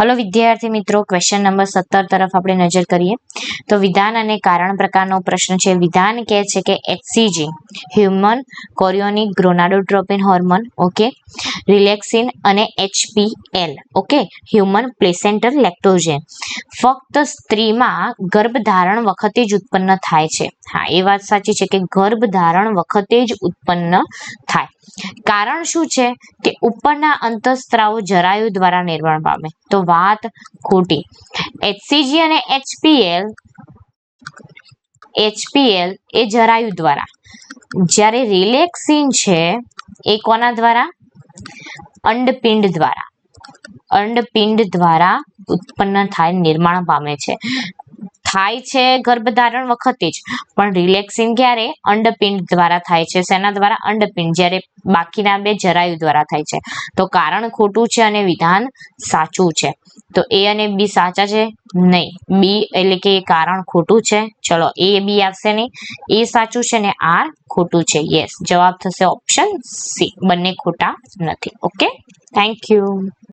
Hello, વિદ્યાર્થી મિત્રો question number સત્તર તરફ આપણે નજર કરીએ. તો વિધાન અને કારણ પ્રકારનો પ્રશ્ન છે. વિધાન કહે છે કે HCG human chorionic gonadotropin hormone okay relaxin અને HPL okay human placental lactogen ફક્ત સ્ત્રીમાં ગર્ભધારણ વખતે જ ઉત્પન્ન થાય છે. હા, એ વાત સાચી છે કે ગર્ભધારણ વખતે જ ઉત્પન્ન થાય. કારણ શું છે કે ઉપરના અંતઃસ્ત્રાવો જરાયુ દ્વારા નિર્માણ પામે. તો વાત ખોટી. એચસીજી અને એચપીએલ એચપીએલ એ જરાયુ દ્વારા. જ્યારે રિલેક્સિન છે એ કોના દ્વારા? અંડપિંડ દ્વારા. અંડપિંડ દ્વારા ઉત્પન્ન થાય, નિર્માણ પામે છે. થાય છે ગર્ભધારણ વખતે જ. પણ રિલેક્સિંગ ક્યારે? અંડપિંડ દ્વારા થાય છે. શેના દ્વારા? અંડપિંડ. જ્યારે બાકીના બે જરાયુ દ્વારા થાય છે. તો કારણ ખોટું છે અને વિધાન સાચું છે. તો એ અને બી સાચા છે? નહીં. બી એટલે કે કારણ ખોટું છે. ચલો, એ બી આવશે નહીં. એ સાચું છે ને આર ખોટું છે. યસ જવાબ થશે ઓપ્શન સી બંને ખોટા નથી. Okay thank you